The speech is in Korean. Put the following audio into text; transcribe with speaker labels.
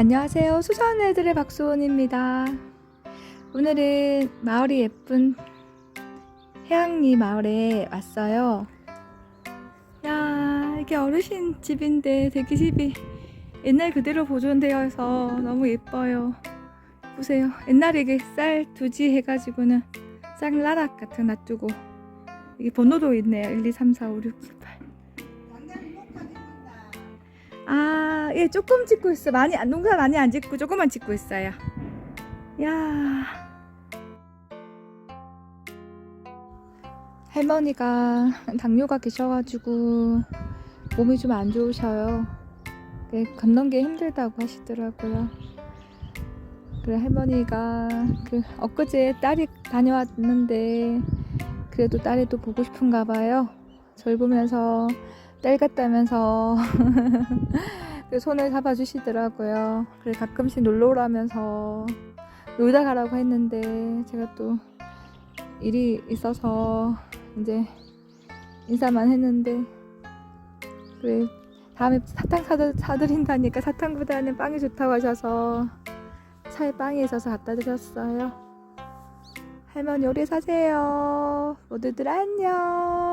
Speaker 1: 안녕하세요. 수선 애들의 박수원입니다. 오늘은 마을이 예쁜 해양리 마을에 왔어요. 야, 이게 어르신 집인데 집이 옛날 그대로 보존되어 있어 너무 예뻐요. 보세요. 옛날에 이게 쌀 두지 해가지고는 쌀 나락 같은 거 놔두고 이게 번호도 있네요. 1, 2, 3, 4, 5, 6, 7, 8. 예, 조금 짓고 있어. 많이, 안- 농사 많이 안 짓고 조금만 짓고 있어요. 야. 할머니가 당뇨가 계셔가지고 몸이 좀 안 좋으셔요. 그 걷는 게 힘들다고 하시더라고요. 그래 할머니가 그 엊그제 딸이 다녀왔는데 그래도 딸이 또 보고 싶은가 봐요. 절 보면서 딸 같다면서 그 손을 잡아주시더라고요. 그래 가끔씩 놀러 오라면서 놀다 가라고 했는데 제가 또 일이 있어서 이제 인사만 했는데 그래 다음에 사탕 사드, 사드린다니까 사탕보다는 빵이 좋다고 하셔서 차에 빵이 있어서 갖다 드렸어요. 할머니 오래 사세요. 모두들 안녕.